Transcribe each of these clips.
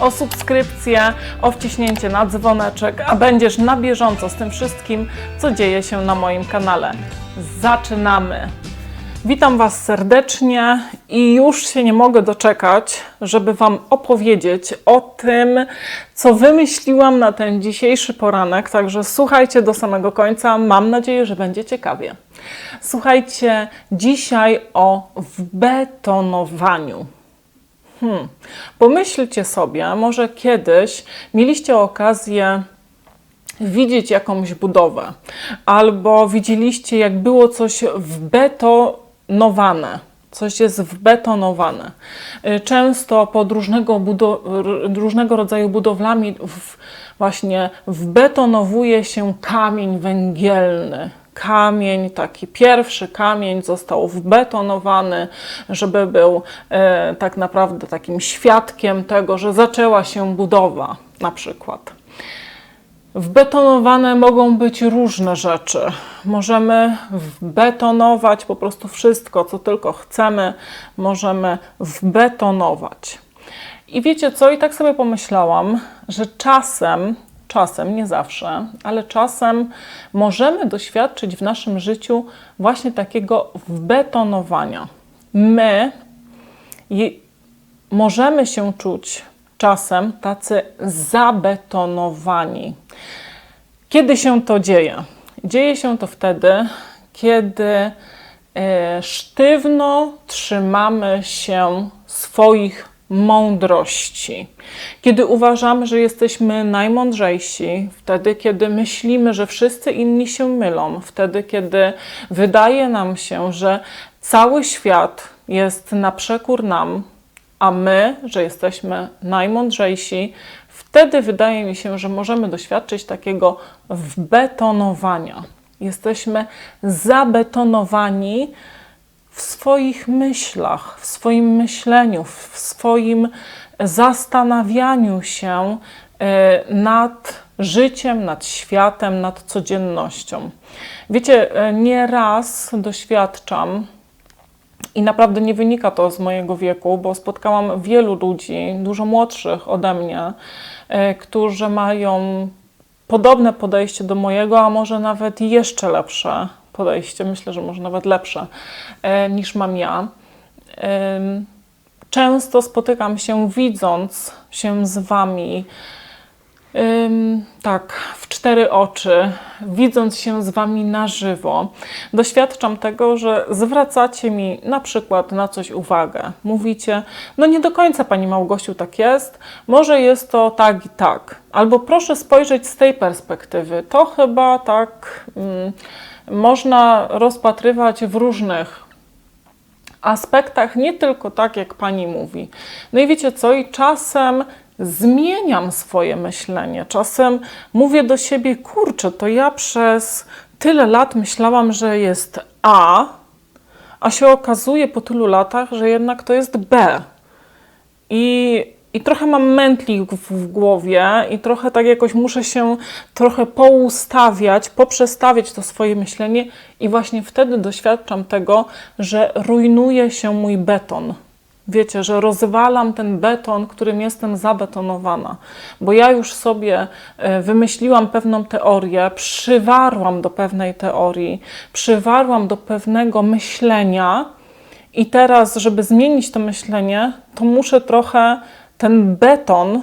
o subskrypcję, o wciśnięcie na dzwoneczek, a będziesz na bieżąco z tym wszystkim, co dzieje się na moim kanale. Zaczynamy! Witam Was serdecznie i już się nie mogę doczekać, żeby Wam opowiedzieć o tym, co wymyśliłam na ten dzisiejszy poranek. Także słuchajcie do samego końca. Mam nadzieję, że będzie ciekawie. Słuchajcie dzisiaj o wbetonowaniu. Hmm. Pomyślcie sobie, może kiedyś mieliście okazję widzieć jakąś budowę, albo widzieliście, jak było coś wbetonowane. Coś jest wbetonowane. Y, Często pod różnego, różnego rodzaju budowlami w, właśnie wbetonowuje się kamień węgielny. Kamień, taki pierwszy kamień został wbetonowany, żeby był e, tak naprawdę takim świadkiem tego, że zaczęła się budowa, na przykład. Wbetonowane mogą być różne rzeczy. Możemy wbetonować po prostu wszystko, co tylko chcemy, możemy wbetonować. I wiecie co? I tak sobie pomyślałam, że czasem, czasem, nie zawsze, ale czasem możemy doświadczyć w naszym życiu właśnie takiego wbetonowania. My możemy się czuć czasem tacy zabetonowani. Kiedy się to dzieje? Dzieje się to wtedy, kiedy e, sztywno trzymamy się swoich mądrości. Kiedy uważamy, że jesteśmy najmądrzejsi, wtedy, kiedy myślimy, że wszyscy inni się mylą, wtedy, kiedy wydaje nam się, że cały świat jest na przekór nam, a my, że jesteśmy najmądrzejsi, wtedy wydaje mi się, że możemy doświadczyć takiego wbetonowania. Jesteśmy zabetonowani w swoich myślach, w swoim myśleniu, w swoim zastanawianiu się e, nad życiem, nad światem, nad codziennością. Wiecie, e, nieraz doświadczam, i naprawdę nie wynika to z mojego wieku, bo spotkałam wielu ludzi, dużo młodszych ode mnie, e, którzy mają podobne podejście do mojego, a może nawet jeszcze lepsze podejście, myślę, że może nawet lepsze e, niż mam ja. Często spotykam się, widząc się z Wami, tak, w cztery oczy, widząc się z Wami na żywo, doświadczam tego, że zwracacie mi na przykład na coś uwagę. Mówicie, no nie do końca Pani Małgosiu tak jest, może jest to tak i tak. Albo proszę spojrzeć z tej perspektywy. To chyba tak mm, można rozpatrywać w różnych aspektach, nie tylko tak, jak pani mówi. No i wiecie co? I czasem zmieniam swoje myślenie. Czasem mówię do siebie, kurczę, to ja przez tyle lat myślałam, że jest A, a się okazuje po tylu latach, że jednak to jest B. I, I trochę mam mętlik w, głowie, i trochę tak jakoś muszę się trochę poustawiać, poprzestawiać to swoje myślenie, i właśnie wtedy doświadczam tego, że rujnuje się mój beton. Wiecie, że rozwalam ten beton, którym jestem zabetonowana, bo ja już sobie e, wymyśliłam pewną teorię, przywarłam do pewnej teorii, przywarłam do pewnego myślenia, i teraz, żeby zmienić to myślenie, to muszę trochę ten beton,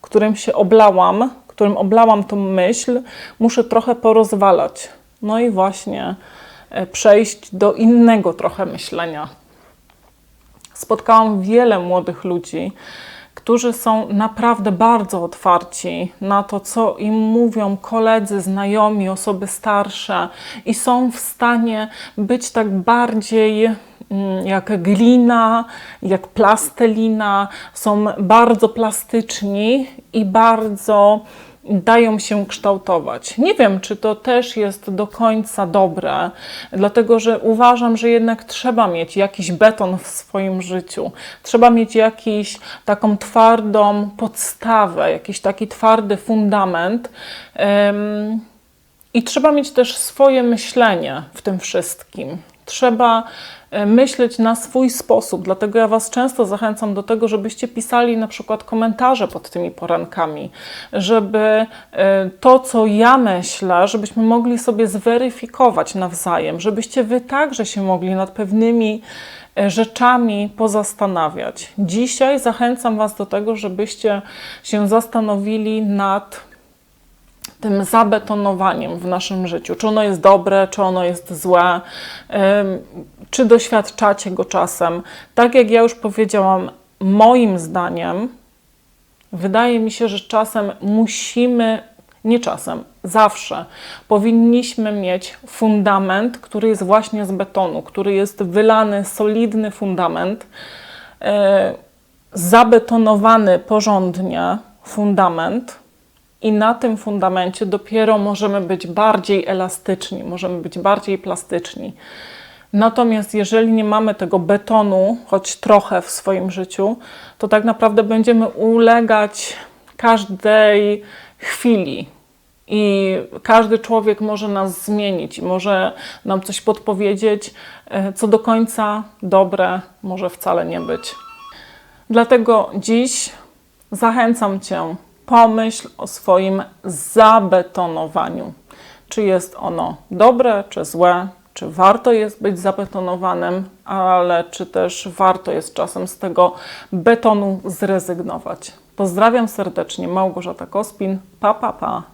którym się oblałam, którym oblałam tą myśl, muszę trochę porozwalać. No i właśnie e, przejść do innego trochę myślenia. Spotkałam wiele młodych ludzi, którzy są naprawdę bardzo otwarci na to, co im mówią koledzy, znajomi, osoby starsze i są w stanie być tak bardziej jak glina, jak plastelina, są bardzo plastyczni i bardzo dają się kształtować. Nie wiem, czy to też jest do końca dobre, dlatego że uważam, że jednak trzeba mieć jakiś beton w swoim życiu. Trzeba mieć jakiś taką twardą podstawę, jakiś taki twardy fundament. I trzeba mieć też swoje myślenie w tym wszystkim. Trzeba e, myśleć na swój sposób, dlatego ja Was często zachęcam do tego, żebyście pisali na przykład komentarze pod tymi porankami, żeby e, to, co ja myślę, żebyśmy mogli sobie zweryfikować nawzajem, żebyście Wy także się mogli nad pewnymi e, rzeczami pozastanawiać. Dzisiaj zachęcam Was do tego, żebyście się zastanowili nad tym zabetonowaniem w naszym życiu. Czy ono jest dobre, czy ono jest złe, czy doświadczacie go czasem. Tak jak ja już powiedziałam, moim zdaniem, wydaje mi się, że czasem musimy, nie czasem, zawsze powinniśmy mieć fundament, który jest właśnie z betonu, który jest wylany, solidny fundament, yy, zabetonowany porządnie fundament i na tym fundamencie dopiero możemy być bardziej elastyczni, możemy być bardziej plastyczni. Natomiast jeżeli nie mamy tego betonu, choć trochę w swoim życiu, to tak naprawdę będziemy ulegać każdej chwili. I każdy człowiek może nas zmienić może nam coś podpowiedzieć, e, co do końca dobre może wcale nie być. Dlatego dziś zachęcam Cię pomyśl o swoim zabetonowaniu. Czy jest ono dobre, czy złe, czy warto jest być zabetonowanym, ale czy też warto jest czasem z tego betonu zrezygnować. Pozdrawiam serdecznie, Małgorzata Kospin. Pa, pa, pa.